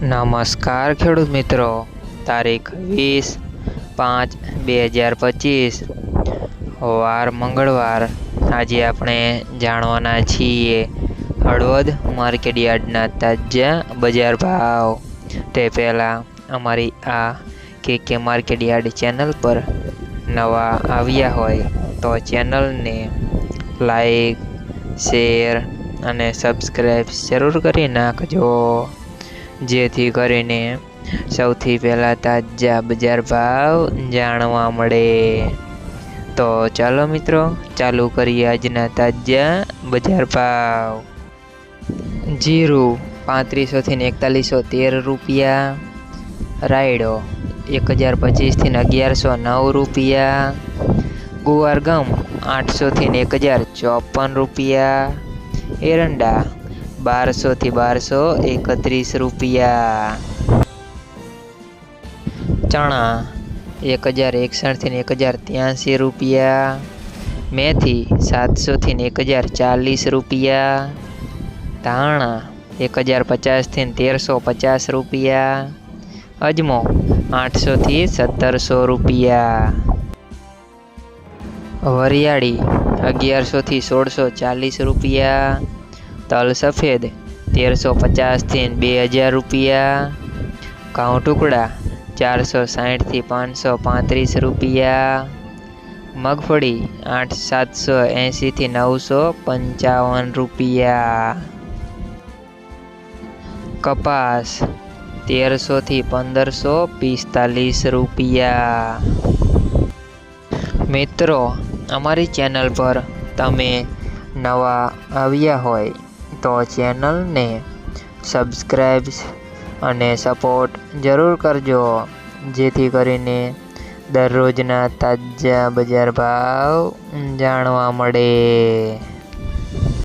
નમસ્કાર ખેડૂત મિત્રો. તારીખ વીસ પાંચ બે હજાર પચીસ. વાર મંગળવાર. આજે આપણે જાણવાના છીએ હળવદ માર્કેટયાર્ડના તાજા બજાર ભાવ. તે પહેલાં અમારી આ કે કે માર્કેટયાર્ડ ચેનલ પર નવા આવ્યા હોય તો ચેનલને લાઈક, શેર અને સબસ્ક્રાઈબ જરૂર કરી નાખજો. જેથી કરીને સૌથી પહેલાં તાજા બજાર ભાવ જાણવા મળે. તો ચાલો મિત્રો, ચાલુ કરીએ આજના તાજા બજાર ભાવ. જીરું પાંત્રીસોથી ને એકતાલીસો તેર રૂપિયા. રાયડો એક હજાર પચીસથી અગિયારસો નવ રૂપિયા. ગુવાર ગમ આઠસોથી ને એક હજાર ચોપન રૂપિયા. એરંડા બારસોથી બારસો એકત્રીસ રૂપિયા. ચણા એક હજાર એકસઠથી એક હજાર ત્યાંસી રૂપિયા. મેથી સાતસોથી ને એક હજાર ચાલીસ રૂપિયા. ધાણા એક હજાર પચાસથી તેરસો પચાસ રૂપિયા. અજમો આઠસોથી સત્તરસો રૂપિયા. વરિયાળી અગિયારસોથી સોળસો ચાલીસ રૂપિયા. તલ સફેદ, તેરસો પચાસથી બે હજાર રૂપિયા. ઘઉં ટુકડા, ચારસો સાઠથી પાંચસો પાંત્રીસ રૂપિયા. મગફળી, આઠ સાતસો એંશીથી નવસો પંચાવન રૂપિયા. કપાસ તેરસોથી પંદરસો પિસ્તાલીસ રૂપિયા. મિત્રો, અમારી ચેનલ પર તમે નવા આવ્યા હોય તો ચેનલને સબસ્ક્રાઈબ અને સપોર્ટ જરૂર કરજો, જેથી કરીને દરરોજના તાજા બજાર ભાવ જાણવા મળે.